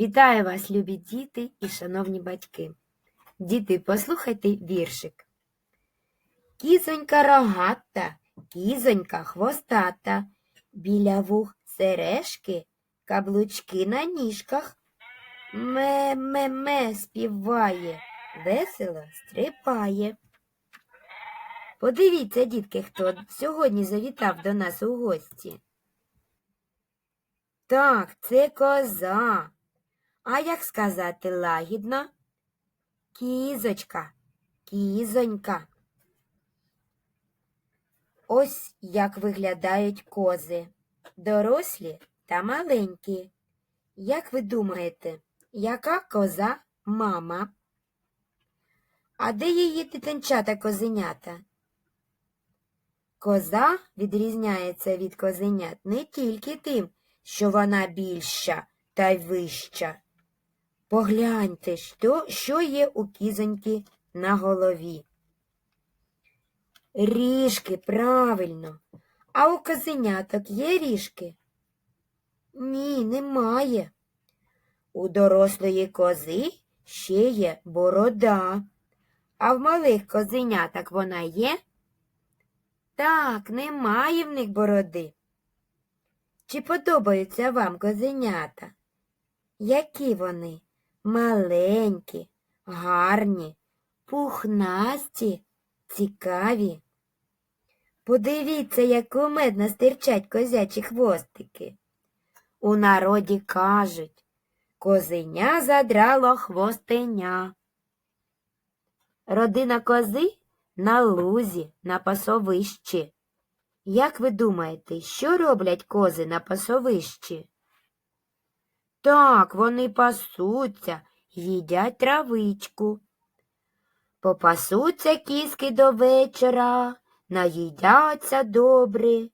Вітаю вас, любі діти і шановні батьки. Діти, послухайте віршик. Кізонька рогата, кізонька хвостата, біля вух сережки, каблучки на ніжках. Ме-ме-ме співає, весело стрибає. Подивіться, дітки, хто сьогодні завітав до нас у гості. Так, це коза. А як сказати лагідно? Кізочка, кізонька. Ось як виглядають кози. Дорослі та маленькі. Як ви думаєте, яка коза мама? А де її дитинчата козенята? Коза відрізняється від козенят не тільки тим, що вона більша та й вища. Погляньте, що, що є у кізоньки на голові. Ріжки, правильно. А у козеняток є ріжки? Ні, немає. У дорослої кози ще є борода. А в малих козеняток вона є? Так, немає в них бороди. Чи подобаються вам козенята? Які вони? Маленькі, гарні, пухнасті, цікаві. Подивіться, як кумедно стирчать козячі хвостики. У народі кажуть, козеня задрало хвостеня. Родина кози на лузі, на пасовищі. Як ви думаєте, що роблять кози на пасовищі? Так, вони пасуться, їдять травичку. Попасуться кіски до вечора, наїдяться добре,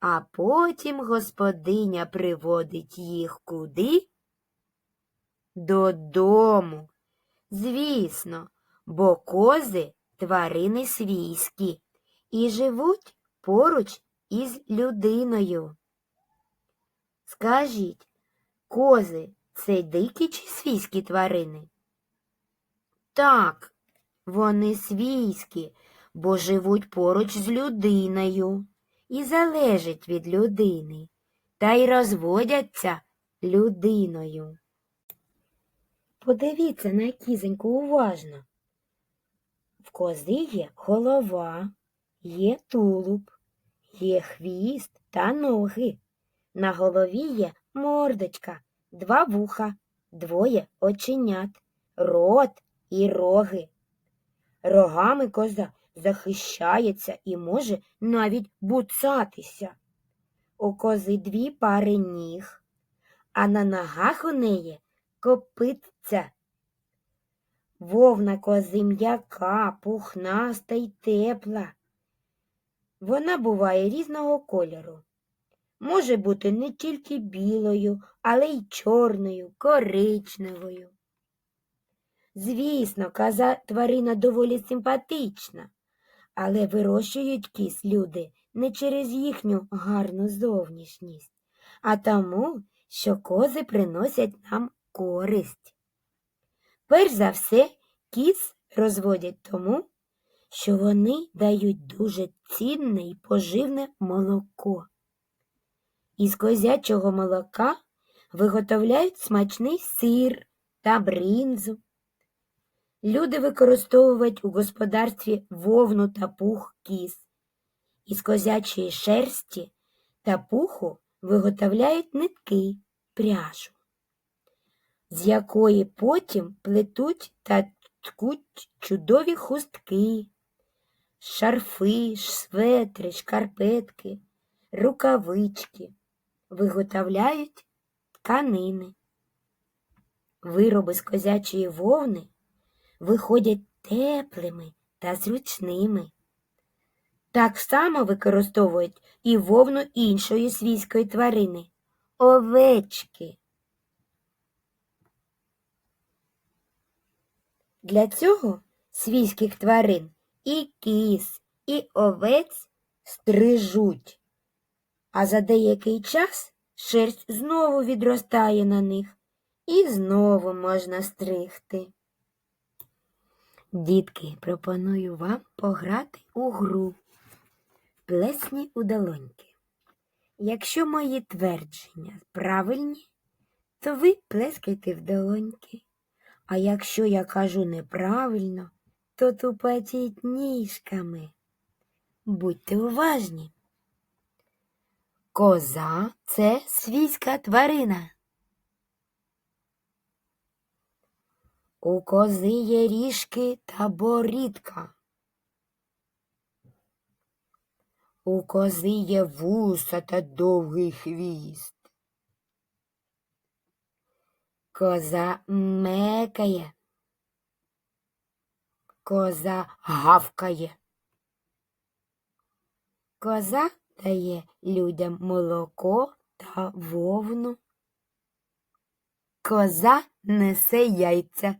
а потім господиня приводить їх куди? Додому. Звісно, бо кози тварини свійські і живуть поруч із людиною. Скажіть, кози це дикі чи свійські тварини? Так, вони свійські, бо живуть поруч з людиною і залежать від людини, та й розводяться людиною. Подивіться на кізоньку уважно. В кози є голова, є тулуб, є хвіст та ноги. На голові є мордочка, два вуха, двоє оченят, рот і роги. Рогами коза захищається і може навіть буцатися. У кози дві пари ніг, а на ногах у неї копитця. Вовна кози м'яка, пухнаста й тепла. Вона буває різного кольору. Може бути не тільки білою, але й чорною, коричневою. Звісно, коза тварина доволі симпатична, але вирощують кіз люди не через їхню гарну зовнішність, а тому, що кози приносять нам користь. Перш за все, кіз розводять тому, що вони дають дуже цінне і поживне молоко. Із козячого молока виготовляють смачний сир та бринзу. Люди використовують у господарстві вовну та пух кіз. Із козячої шерсті та пуху виготовляють нитки, пряжу, з якої потім плетуть та ткуть чудові хустки, шарфи, светри, шкарпетки, рукавички, виготовляють тканини. Вироби з козячої вовни виходять теплими та зручними. Так само використовують і вовну іншої свійської тварини овечки. Для цього свійських тварин і кіз, і овець стрижуть, а за деякий час шерсть знову відростає на них І знову можна стригти. Дітки, пропоную вам пограти у гру. Плесні у долоньки. Якщо мої твердження правильні, то ви плескайте в долоньки. А якщо я кажу неправильно, то тупотіть ніжками. Будьте уважні. Коза це свійська тварина. У кози є ріжки та борідка. У кози є вуса та довгий хвіст. Коза мекає. Коза гавкає. Коза дає людям молоко та вовну. Коза несе яйця.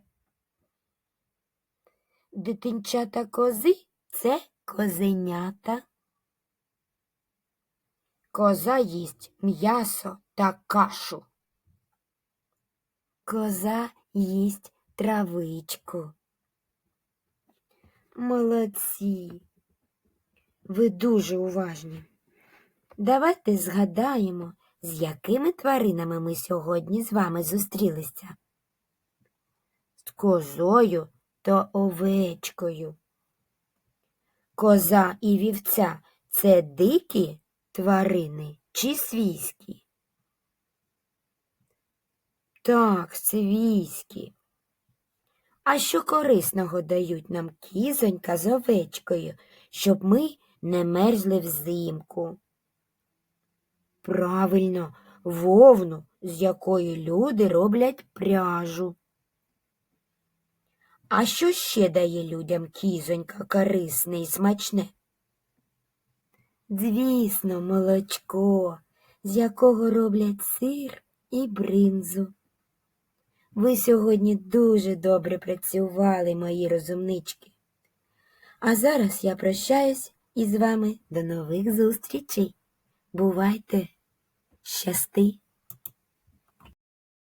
Дитинчата кози це козенята. Коза їсть м'ясо та кашу. Коза їсть травичку. Молодці. Ви дуже уважні. Давайте згадаємо, з якими тваринами ми сьогодні з вами зустрілися. З козою та овечкою. Коза і вівця це дикі тварини чи свійські? Так, свійські. А що корисного дають нам кізонька з овечкою, щоб ми не мерзли взимку? Правильно, вовну, з якої люди роблять пряжу. А що ще дає людям кізонька корисне і смачне? Звісно, молочко, з якого роблять сир і бринзу. Ви сьогодні дуже добре працювали, мої розумнички. А зараз я прощаюсь із вами до нових зустрічей. Бувайте, щасти!